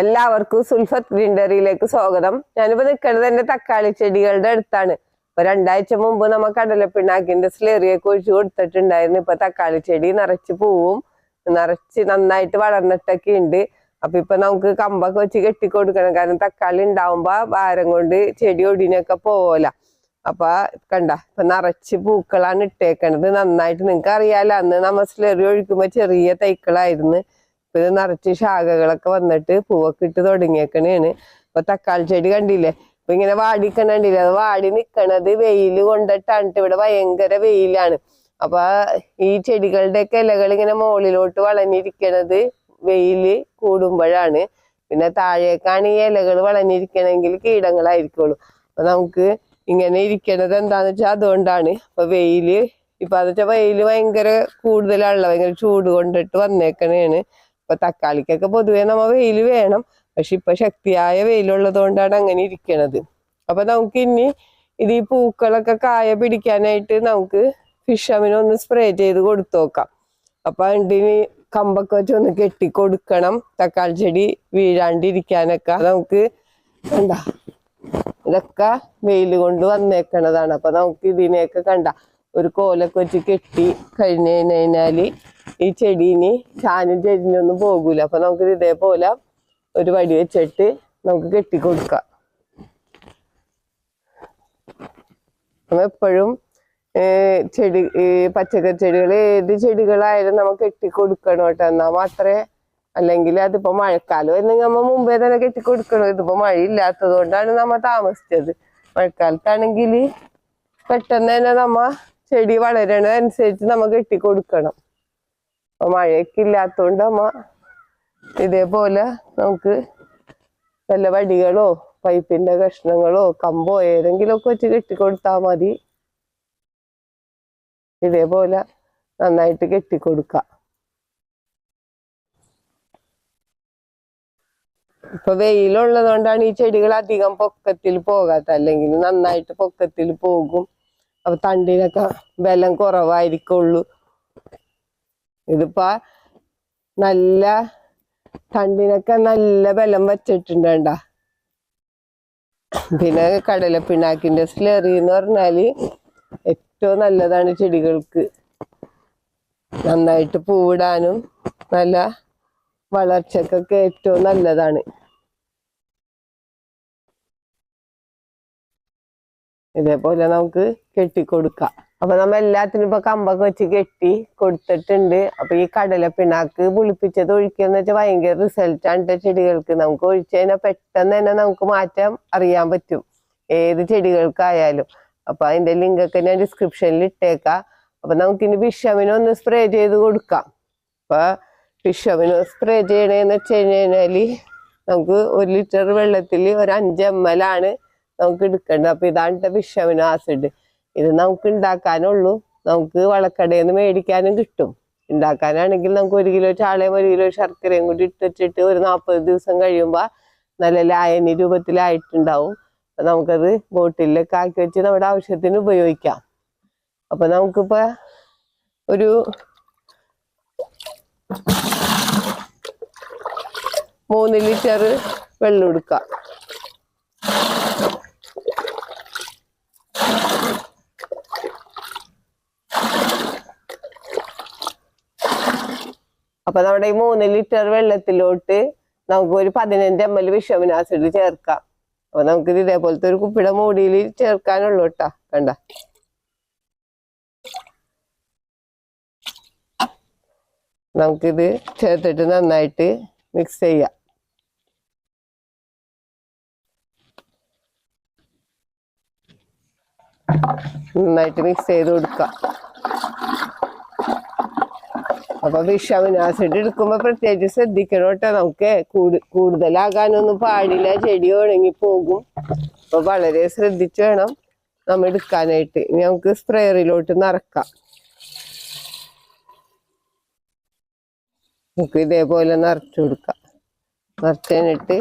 എല്ലാവർക്കും സുൽഫത്ത് ഗ്രീൻഡറിയിലേക്ക് സ്വാഗതം. ഞാനിപ്പോ നിൽക്കുന്നത് എന്റെ തക്കാളി ചെടികളുടെ അടുത്താണ്. ഇപ്പൊ രണ്ടാഴ്ച മുമ്പ് നമ്മ കടലപ്പിണ്ണാക്കിന്റെ സ്ലേറിയൊക്കെ ഒഴിച്ചു കൊടുത്തിട്ടുണ്ടായിരുന്നു. ഇപ്പൊ തക്കാളി ചെടി നിറച്ച് പൂവും. നിറച്ച് നന്നായിട്ട് വളർന്നിട്ടൊക്കെ ഉണ്ട്. അപ്പൊ ഇപ്പൊ നമുക്ക് കമ്പൊക്കെ വെച്ച് കെട്ടിക്കൊടുക്കണം. കാരണം തക്കാളി ഉണ്ടാവുമ്പോ ഭാരം കൊണ്ട് ചെടി ഒടിനൊക്കെ പോവല. അപ്പൊ കണ്ട ഇപ്പൊ നിറച്ച് പൂക്കളാണ് ഇട്ടേക്കണത്. നന്നായിട്ട് നിങ്ങക്ക് അറിയാലോ അന്ന് നമ്മ സ്ലെറി ഒഴിക്കുമ്പോ ചെറിയ തൈക്കളായിരുന്നു. ഇപ്പൊ ഇത് നിറച്ച് ശാഖകളൊക്കെ വന്നിട്ട് പൂവൊക്കെ ഇട്ട് തുടങ്ങിയേക്കണേണ്. ഇപ്പൊ തക്കാളി ചെടി കണ്ടില്ലേ? ഇപ്പൊ ഇങ്ങനെ വാടിക്കണ കണ്ടില്ലേ? അത് വാടി നിക്കണത് വെയിൽ കൊണ്ടിട്ടാണ്. ഇവിടെ ഭയങ്കര വെയിലാണ്. അപ്പൊ ഈ ചെടികളുടെയൊക്കെ ഇലകൾ ഇങ്ങനെ മുകളിലോട്ട് വളഞ്ഞിരിക്കണത് വെയിൽ കൂടുമ്പോഴാണ്. പിന്നെ താഴേക്കാണ് ഈ ഇലകൾ വളഞ്ഞിരിക്കണമെങ്കിൽ കീടങ്ങളായിരിക്കുള്ളൂ. അപ്പൊ നമുക്ക് ഇങ്ങനെ ഇരിക്കണത് എന്താന്ന് വെച്ചാൽ അതുകൊണ്ടാണ്. അപ്പൊ വെയിൽ ഇപ്പൊ അത് വെച്ചാൽ വെയിൽ ഭയങ്കര കൂടുതലാണല്ലോ. ഭയങ്കര ചൂട് കൊണ്ടിട്ട് വന്നേക്കണേണ്. ഇപ്പൊ തക്കാളിക്കൊക്കെ പൊതുവെ നമ്മ വെയിൽ വേണം. പക്ഷെ ഇപ്പൊ ശക്തിയായ വെയിലുള്ളത് കൊണ്ടാണ് അങ്ങനെ ഇരിക്കണത്. അപ്പൊ നമുക്ക് ഇനി ഇത് ഈ പൂക്കളൊക്കെ കായ പിടിക്കാനായിട്ട് നമുക്ക് ഫിഷ് അമിനൊന്ന് സ്പ്രേ ചെയ്ത് കൊടുത്തു നോക്കാം അപ്പൊ അതിന് കമ്പൊക്കെ വെച്ച് ഒന്ന് കെട്ടി കൊടുക്കണം. തക്കാളി ചെടി വീഴാണ്ടിരിക്കാനൊക്കെ. നമുക്ക് എന്താ ഇതൊക്കെ വെയിൽ കൊണ്ട് വന്നേക്കണതാണ്. അപ്പൊ നമുക്ക് ഇതിനെയൊക്കെ കണ്ട ഒരു കോലൊക്കെ വെച്ച് കെട്ടി കഴിഞ്ഞ് കഴിഞ്ഞാൽ ഈ ചെടി ഇനി ചാനും ചെരിഞ്ഞൊന്നും പോകൂല. അപ്പൊ നമുക്ക് ഇതേപോലെ ഒരു വടി വെച്ചിട്ട് നമുക്ക് കെട്ടി കൊടുക്കാം നമ്മ എപ്പോഴും ചെടി പച്ചക്കറി ചെടികൾ ഏത് ചെടികളായാലും നമുക്ക് കെട്ടി കൊടുക്കണം കേട്ടോ. എന്നാ മാത്രമേ അല്ലെങ്കിൽ അതിപ്പോ മഴക്കാലം എന്നെങ്കിൽ നമ്മ മുമ്പേ തന്നെ കെട്ടി കൊടുക്കണം ഇതിപ്പോ മഴ ഇല്ലാത്തത് കൊണ്ടാണ് നമ്മ താമസിച്ചത്. മഴക്കാലത്താണെങ്കിൽ പെട്ടെന്ന് തന്നെ നമ്മ ചെടി വളരണതനുസരിച്ച് നമ്മ കെട്ടി കൊടുക്കണം അപ്പൊ മഴയൊക്കെ ഇല്ലാത്തോണ്ട് അമ്മ ഇതേപോലെ നമുക്ക് വല്ല വടികളോ പൈപ്പിന്റെ കഷ്ണങ്ങളോ കമ്പോ ഏതെങ്കിലും ഒക്കെ വെച്ച് കെട്ടിക്കൊടുത്താൽ മതി. ഇതേപോലെ നന്നായിട്ട് കെട്ടിക്കൊടുക്ക. ഇപ്പൊ വെയിലുള്ളത് കൊണ്ടാണ് ഈ ചെടികൾ അധികം പൊക്കത്തിൽ പോകാത്ത അല്ലെങ്കിൽ നന്നായിട്ട് പൊക്കത്തിൽ പോകും. അപ്പൊ തണ്ടിനൊക്കെ ബലം കുറവായിരിക്കുള്ളൂ. ഇതിപ്പോ നല്ല തണ്ടിനൊക്കെ നല്ല ബലം വച്ചിട്ടുണ്ട് വേണ്ട പിന്നെ കടലപ്പിണ്ണാക്കിന്റെ സ്ലെറി എന്ന് പറഞ്ഞാൽ ഏറ്റവും നല്ലതാണ് ചെടികൾക്ക്. നന്നായിട്ട് പൂവിടാനും നല്ല വളർച്ചക്കൊക്കെ ഏറ്റവും നല്ലതാണ്. ഇതേപോലെ നമുക്ക് കെട്ടിക്കൊടുക്കാം. അപ്പൊ നമ്മ എല്ലാത്തിനും ഇപ്പൊ കമ്പൊക്കെ വെച്ച് കെട്ടി കൊടുത്തിട്ടുണ്ട്. അപ്പൊ ഈ കടല പിണ്ണാക്ക് പുളിപ്പിച്ചത് ഒഴിക്കുന്ന വെച്ചാൽ ഭയങ്കര ആണ് ചെടികൾക്ക്. നമുക്ക് ഒഴിച്ചു കഴിഞ്ഞാൽ പെട്ടെന്ന് തന്നെ നമുക്ക് മാറ്റം അറിയാൻ പറ്റും. ഏത് ചെടികൾക്കായാലും. അപ്പൊ അതിന്റെ ലിങ്കൊക്കെ ഞാൻ ഡിസ്ക്രിപ്ഷനിൽ ഇട്ടേക്കാം. അപ്പൊ നമുക്കിനി വിഷമിന് ഒന്ന് സ്പ്രേ ചെയ്ത് കൊടുക്കാം. അപ്പൊ വിഷമിന് സ്പ്രേ ചെയ്യണേന്ന് വെച്ച് കഴിഞ്ഞാൽ നമുക്ക് ഒരു ലിറ്റർ വെള്ളത്തിൽ ഒരു അഞ്ച് എം എൽ ആണ് നമുക്ക് എടുക്കേണ്ടത് അപ്പൊ ഇതാണ് വിഷമിന് ആസിഡ് ഇത് നമുക്ക് ഉണ്ടാക്കാനുള്ളൂ നമുക്ക് വളക്കടയിൽ നിന്ന് മേടിക്കാനും കിട്ടും. ഉണ്ടാക്കാനാണെങ്കിൽ നമുക്ക് ഒരു കിലോ ചാളയും ഒരു കിലോ ശർക്കരയും കൂടി ഇട്ടിട്ട് ഒരു നാൽപ്പത് ദിവസം കഴിയുമ്പോൾ നല്ല ലായനി രൂപത്തിലായിട്ടുണ്ടാവും. അപ്പൊ നമുക്കത് ബോട്ടിലൊക്കെ ആക്കി വെച്ച് നമ്മുടെ ആവശ്യത്തിന് ഉപയോഗിക്കാം. അപ്പൊ നമുക്കിപ്പോ ഒരു മൂന്ന് ലിറ്റർ വെള്ളം എടുക്കാം. അപ്പൊ നമ്മുടെ ഈ മൂന്ന് ലിറ്റർ വെള്ളത്തിലോട്ട് നമുക്ക് ഒരു പതിനഞ്ച് എം എൽ വിഷമിൻ ആസിഡ് ചേർക്കാം. അപ്പൊ നമുക്കിത് ഇതേപോലത്തെ ഒരു കുപ്പിയുടെ മൂടിയിൽ ചേർക്കാനുള്ളൂ കേട്ടാ. കണ്ട? നമുക്കിത് ചേർത്തിട്ട് നന്നായിട്ട് മിക്സ് ചെയ്യാം. നന്നായിട്ട് മിക്സ് ചെയ്ത് കൊടുക്കാം. അപ്പൊ വിഷമിൻ ആസിഡ് എടുക്കുമ്പോ പ്രത്യേകിച്ച് ശ്രദ്ധിക്കണം കേട്ടോ. നമുക്ക് കൂടു കൂടുതലാകാനൊന്നും പാടില്ല. ചെടി ഉണങ്ങി പോകും. അപ്പൊ വളരെ ശ്രദ്ധിച്ചു വേണം നമ്മൾ എടുക്കാനായിട്ട്. ഇനി നമുക്ക് സ്പ്രെയറിലോട്ട് നിറക്കാം. നമുക്ക് ഇതേപോലെ നിറച്ചു കൊടുക്കാം. നിറച്ച്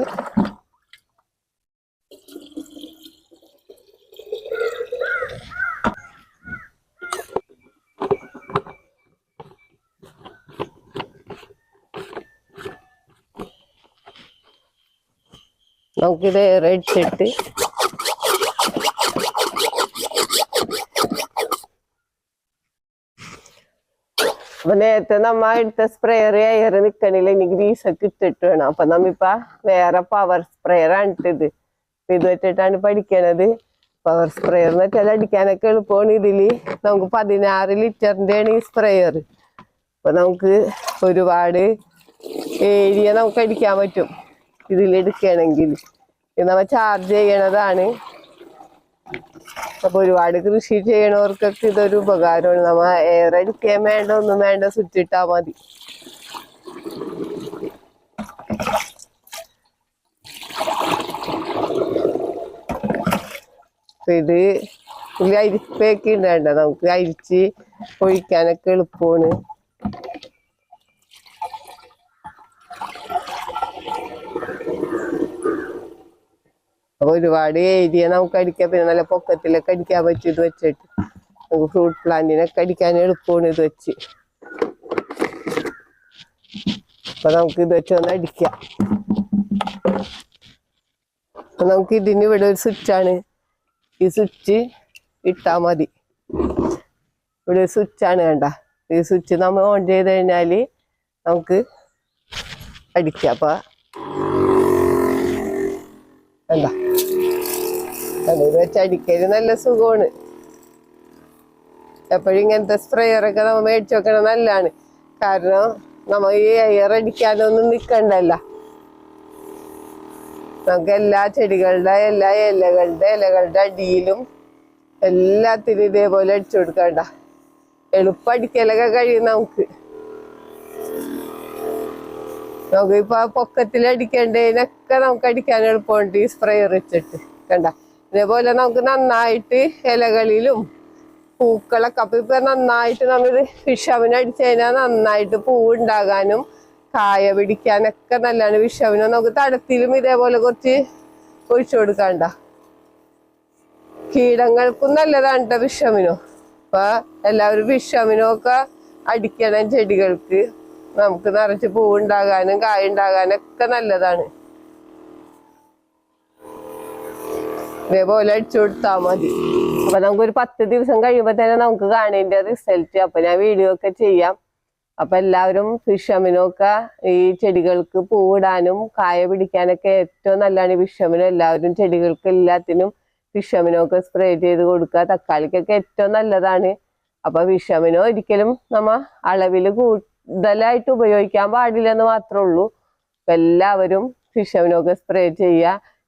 നമുക്കിത് അടിച്ചിട്ട് അപ്പൊ നേരത്തെ നമ്മ എടുത്ത സ്പ്രെയർ എയർ നിക്കണില്ല. ഇനി ഗ്രീസൊക്കെ ഇട്ടിട്ട് വേണം. അപ്പൊ നമ്മിപ്പ വേറെ പവർ സ്പ്രെയർ ആണ് ഇട്ടത്. ഇത് വെച്ചിട്ടാണ് പഠിക്കണത്. പവർ സ്പ്രെയർ എന്ന് വെച്ചാൽ അടിക്കാനൊക്കെ എളുപ്പമാണ് ഇതിൽ. നമുക്ക് പതിനാറ് ലിറ്ററിന്റെ ആണ് ഈ സ്പ്രെയർ അപ്പൊ നമുക്ക് ഒരുപാട് ഏരിയ നമുക്ക് അടിക്കാൻ പറ്റും. ഇതിലെടുക്കുകയാണെങ്കിൽ ഇത് നമ്മ ചാർജ് ചെയ്യണതാണ്. അപ്പൊ ഒരുപാട് കൃഷി ചെയ്യണവർക്കൊക്കെ ഇതൊരു ഉപകാരമാണ്. നമ്മ എയർ അടിക്കാൻ വേണ്ട ഒന്നും വേണ്ട സ്വിച്ച് മതി. ഇത് ഇതിൽ അരിപ്പൊക്കെ ഉണ്ടാണ്ട നമുക്ക് അരിച്ച് ഒഴിക്കാനൊക്കെ എളുപ്പമാണ്. അപ്പൊ ഒരുപാട് ഏരിയ നമുക്ക് അടിക്കാം പിന്നെ നല്ല പൊക്കത്തിലൊക്കെ അടിക്കാൻ പറ്റും ഇത് വെച്ചിട്ട്. നമുക്ക് ഫ്രൂട്ട് പ്ലാന്റിനൊക്കെ അടിക്കാൻ എളുപ്പമാണ് ഇത് വെച്ച്. അപ്പൊ നമുക്ക് ഇത് വെച്ച് ഒന്ന് അടിക്കാം. അപ്പൊ നമുക്ക് ഇതിന് ഇവിടെ ഒരു സ്വിച്ചാണ് ഈ സ്വിച്ച് ഇട്ടാ മതി. ഇവിടെ ഒരു സ്വിച്ചാണ് വേണ്ട ഈ സ്വിച്ച് നമ്മൾ ഓൺ ചെയ്ത് കഴിഞ്ഞാൽ നമുക്ക് അടിക്കാം. അപ്പൊ അത് വെച്ച് അടിക്കൽ നല്ല സുഖമാണ്. എപ്പോഴും ഇങ്ങനത്തെ സ്പ്രേയറൊക്കെ നമ്മൾ മേടിച്ചു വെക്കണം നല്ലതാണ്. കാരണം നമ്മ ഈ എയർ അടിക്കാനൊന്നും നിൽക്കണ്ടല്ല നമുക്ക് എല്ലാ ചെടികളുടെ എല്ലാ ഇലകളുടെ ഇലകളുടെ അടിയിലും എല്ലാത്തിനും ഇതേപോലെ അടിച്ചു കൊടുക്കണ്ട. എളുപ്പം അടിക്കലൊക്കെ കഴിയും നമുക്ക്. നമുക്ക് ഇപ്പൊ പൊക്കത്തിൽ അടിക്കേണ്ടതിനൊക്കെ നമുക്ക് അടിക്കാൻ എളുപ്പമുണ്ട് ഈ സ്പ്രേയർ വെച്ചിട്ട്. കണ്ട? ഇതേപോലെ നമുക്ക് നന്നായിട്ട് ഇലകളിലും പൂക്കളൊക്കെ. അപ്പൊ ഇപ്പൊ നന്നായിട്ട് നമ്മൾ അടിച്ചു കഴിഞ്ഞാൽ നന്നായിട്ട് പൂവുണ്ടാകാനും കായ പിടിക്കാനൊക്കെ നല്ലതാണ്. വിഷവിന് നമുക്ക് തടത്തിലും ഇതേപോലെ കുറച്ച് ഒഴിച്ചു കൊടുക്കണ്ട കീടങ്ങൾക്കും നല്ലതാണ് വിഷമിനോ അപ്പൊ എല്ലാവരും വിഷമിനോ ഒക്കെ അടിക്കണം ചെടികൾക്ക്. നമുക്ക് നിറച്ച് പൂവുണ്ടാകാനും കായ ഉണ്ടാകാനൊക്കെ നല്ലതാണ്. ഇതേപോലെ അടിച്ചു കൊടുത്താൽ മതി. അപ്പൊ നമുക്കൊരു പത്ത് ദിവസം കഴിയുമ്പോ തന്നെ നമുക്ക് കാണേണ്ട റിസൾട്ട് അപ്പൊ ഞാൻ വീഡിയോ ഒക്കെ ചെയ്യാം. അപ്പൊ എല്ലാവരും വിഷമിനൊക്കെ ഈ ചെടികൾക്ക് പൂവിടാനും കായ പിടിക്കാനൊക്കെ ഏറ്റവും നല്ലതാണ് വിഷമിനും. എല്ലാവരും ചെടികൾക്ക് എല്ലാത്തിനും വിഷമിനൊക്കെ സ്പ്രേ ചെയ്ത് കൊടുക്കുക. തക്കാളിക്കൊക്കെ ഏറ്റവും നല്ലതാണ്. അപ്പൊ വിഷമിനോ ഒരിക്കലും നമ്മ അളവിൽ കൂടുതലായിട്ട് ഉപയോഗിക്കാൻ പാടില്ലെന്ന് മാത്രമേ ഉള്ളൂ. എല്ലാവരും വിഷമിനൊക്കെ സ്പ്രേ ചെയ്യുക.